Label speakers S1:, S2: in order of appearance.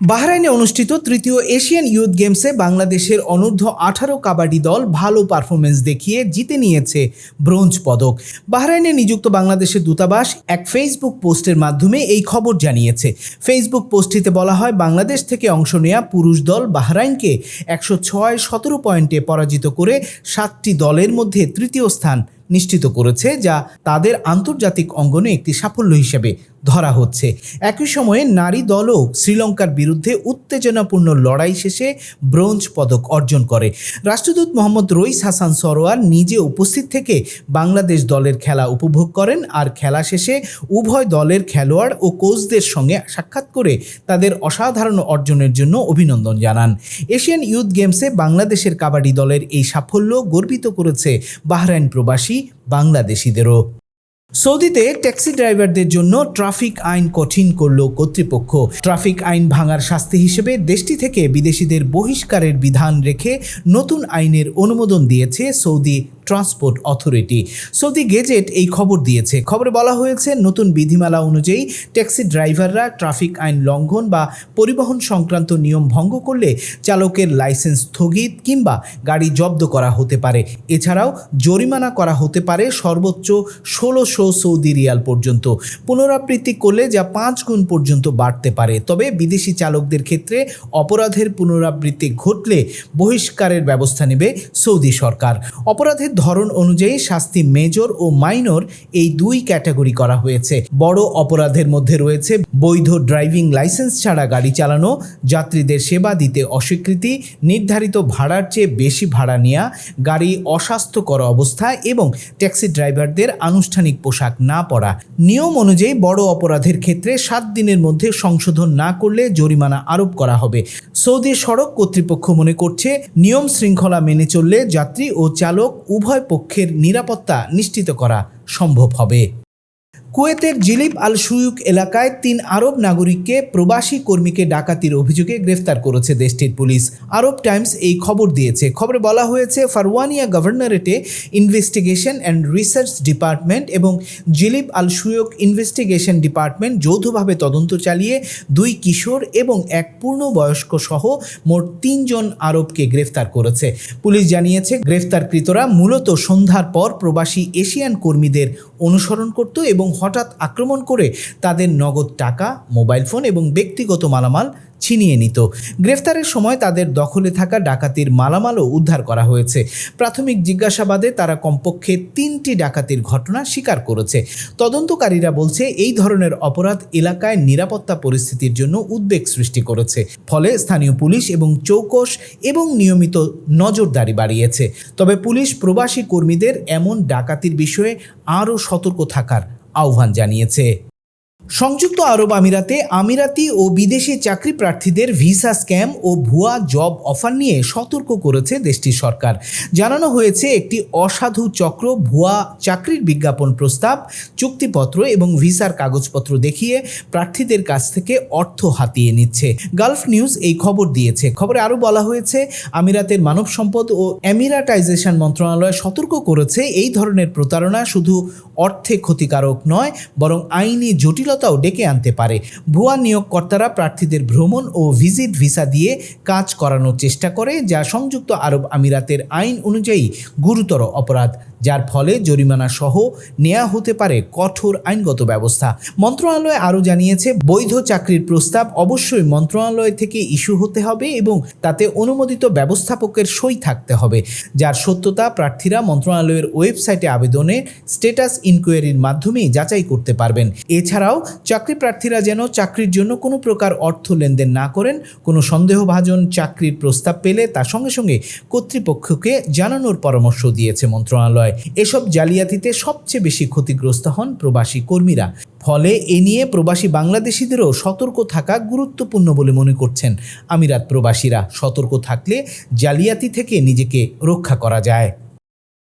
S1: বাহরাইনে অনুষ্ঠিত তৃতীয় Asian youth গেমসে বাংলাদেশের অনূর্ধ্ব আঠারো কাবাডি দল ভালো পারফরমেন্স দেখিয়ে জিতে নিয়েছে ব্রোঞ্জ পদক। বাহরাইনে নিযুক্ত বাংলাদেশের দূতাবাস এক ফেসবুক পোস্টের মাধ্যমে এই খবর জানিয়েছে। ফেসবুক পোস্টটিতে বলা হয়, বাংলাদেশ থেকে অংশ নেয়া পুরুষ দল বাহরাইনকে একশো ছয় সতেরো পয়েন্টে পরাজিত করে সাতটি দলের মধ্যে তৃতীয় স্থান নিশ্চিত করেছে যা তাদের আন্তর্জাতিক অঙ্গনে একটি সাফল্য হিসেবে ধরা হচ্ছে। একই সময়ে নারী দলও শ্রীলঙ্কার বিরুদ্ধে উত্তেজনাপূর্ণ লড়াই শেষে ব্রোঞ্জ পদক অর্জন করে। রাষ্ট্রদূত মোহাম্মদ রইস হাসান সরোয়ার নিজে উপস্থিত থেকে বাংলাদেশ দলের খেলা উপভোগ করেন আর খেলা শেষে উভয় দলের খেলোয়াড় ও কোচদের সঙ্গে সাক্ষাৎ করে তাদের অসাধারণ অর্জনের জন্য অভিনন্দন জানান। এশিয়ান ইউথ গেমসে বাংলাদেশের কাবাডি দলের এই সাফল্য গর্বিত করেছে বাহরাইন প্রবাসী বাংলাদেশিদেরও। সৌদিতে ট্যাক্সি ড্রাইভারদের জন্য ট্রাফিক আইন কঠিন করল কর্তৃপক্ষ। ট্রাফিক আইন ভাঙার শাস্তি হিসেবে দেশটি থেকে বিদেশিদের বহিষ্কারের বিধান রেখে নতুন আইনের অনুমোদন দিয়েছে Saudi Transport Authority. Saudi Gazette এই খবর দিয়েছে। খবরে বলা হয়েছে, নতুন বিধিমালা অনুযায়ী ট্যাক্সি ড্রাইভাররা ট্রাফিক আইন লঙ্ঘন বা পরিবহন সংক্রান্ত নিয়ম ভঙ্গ করলে চালকের লাইসেন্স স্থগিত কিংবা গাড়ি জব্দ করা হতে পারে। এছাড়াও জরিমানা করা হতে পারে সর্বোচ্চ ষোলোশো সৌদি রিয়াল পর্যন্ত। পুনরাবৃত্তি করলে যা পাঁচ গুণ পর্যন্ত বাড়তে পারে। তবে বিদেশি চালকদের ক্ষেত্রে অপরাধের পুনরাবৃত্তি ঘটলে বহিষ্কারের ব্যবস্থা নেবে সৌদি সরকার। অপরাধের ধরন অনুযায়ী শাস্তি মেজর ও মাইনর এই দুই ক্যাটাগরি করা হয়েছে। বড় অপরাধের মধ্যে রয়েছে বৈধ ড্রাইভিং লাইসেন্স ছাড়া গাড়ি চালানো, যাত্রীদের সেবা দিতে অস্বীকৃতি, নির্ধারিত ভাড়ার চেয়ে বেশি ভাড়া নেওয়া গাড়ি অস্বাস্থ্যকর অবস্থা এবং ট্যাক্সি ড্রাইভারদের আনুষ্ঠানিক পোশাক না পরা। নিয়ম অনুযায়ী বড় অপরাধের ক্ষেত্রে সাত দিনের মধ্যে সংশোধন না করলে জরিমানা আরোপ করা হবে। সৌদি সড়ক কর্তৃপক্ষ মনে করছে, নিয়ম শৃঙ্খলা মেনে চললে যাত্রী ও চালক উভয় পক্ষের নিরাপত্তা নিশ্চিত করা সম্ভব হবে। কুয়েতের জিলিপ আল সুয়ুক এলাকায় তিন আরব নাগরিককে প্রবাসী কর্মীকে ডাকাতির অভিযোগে গ্রেফতার করেছে দেশটির পুলিশ। আরব টাইমস এই খবর দিয়েছে। খবরে বলা হয়েছে, ফারওয়ানিয়া গভর্নরেটে ইনভেস্টিগেশন অ্যান্ড রিসার্চ ডিপার্টমেন্ট এবং জিলিপ আল সুয়ুক ইনভেস্টিগেশন ডিপার্টমেন্ট যৌথভাবে তদন্ত চালিয়ে দুই কিশোর এবং এক পূর্ণবয়স্ক সহ মোট তিনজন আরবকে গ্রেফতার করেছে। পুলিশ জানিয়েছে, গ্রেফতারকৃতরা মূলত সন্ধ্যার পর প্রবাসী এশিয়ান কর্মীদের অনুসরণ করত এবং হঠাৎ আক্রমণ করে তাদের নগদ টাকা, মোবাইল ফোন এবং ব্যক্তিগত মালামাল ছিনিয়ে নিত। গ্রেফতারের সময় তাদের দখলে থাকা ডাকাতির মালামালও উদ্ধার করা হয়েছে। প্রাথমিক জিজ্ঞাসাবাদে তারা কমপক্ষে তিনটি ডাকাতির ঘটনা স্বীকার করেছে। তদন্তকারীরা বলছে, এই ধরনের অপরাধ এলাকায় নিরাপত্তা পরিস্থিতির জন্য উদ্বেগ সৃষ্টি করেছে। ফলে স্থানীয় পুলিশ এবং চৌকস এবং নিয়মিত নজরদারি বাড়িয়েছে। তবে পুলিশ প্রবাসী কর্মীদের এমন ডাকাতির বিষয়ে আরও সতর্ক থাকার আহ্বান জানিয়েছে। সংযুক্ত আরব আমিরাতে আমিরাতি ও বিদেশি চাকরি প্রার্থীদের ভিসা স্ক্যাম ও ভুয়া জব অফার নিয়ে সতর্ক করেছে দেশটির সরকার। জানানো হয়েছে, একটি অসাধু চক্র ভুয়া চাকরির বিজ্ঞাপন প্রস্তাব, চুক্তিপত্র এবং ভিসার কাগজপত্র দেখিয়ে প্রার্থীদের কাছ থেকে অর্থ হাতিয়ে নিচ্ছে। গালফ নিউজ এই খবর দিয়েছে। খবরে আরও বলা হয়েছে, আমিরাতের মানব সম্পদ ও অ্যামিরাটাইজেশন মন্ত্রণালয় সতর্ক করেছে, এই ধরনের প্রতারণা শুধু অর্থে ক্ষতিকারক নয়, বরং আইনি জটিলতাও ডেকে আনতে পারে। ভুয়া নিয়োগকর্তারা প্রার্থীদের ভ্রমণ ও ভিজিট ভিসা দিয়ে কাজ করানোর চেষ্টা করে, যা সংযুক্ত আরব আমিরাতের আইন অনুযায়ী গুরুতর অপরাধ। যার ফলে জরিমানা সহ নেওয়া হতে পারে কঠোর আইনগত ব্যবস্থা। মন্ত্রণালয় আরও জানিয়েছে, বৈধ চাকরির প্রস্তাব অবশ্যই মন্ত্রণালয় থেকে ইস্যু হতে হবে এবং তাতে অনুমোদিত ব্যবস্থাপকের সই থাকতে হবে। যার সত্যতা প্রার্থীরা মন্ত্রণালয়ের ওয়েবসাইটে আবেদনে স্টেটাস ইনকোয়ারির মাধ্যমেই যাচাই করতে পারবেন। এছাড়াও, চাকরি প্রার্থীরা যেন চাকরির জন্য কোনো প্রকার অর্থ লেনদেন না করেন, কোনো সন্দেহভাজন চাকরির প্রস্তাব পেলে তার সঙ্গে সঙ্গে কর্তৃপক্ষকে জানানোর পরামর্শ দিয়েছে মন্ত্রণালয়। এসব জালিয়াতিতে সবচেয়ে বেশি ক্ষতিগ্রস্ত হন প্রবাসী কর্মীরা। ফলে এ নিয়ে প্রবাসী বাংলাদেশিদেরও সতর্ক থাকা গুরুত্বপূর্ণ বলে মনে করছেন আমিরাত প্রবাসীরা। সতর্ক থাকলে জালিয়াতি থেকে নিজেকে রক্ষা করা যায়।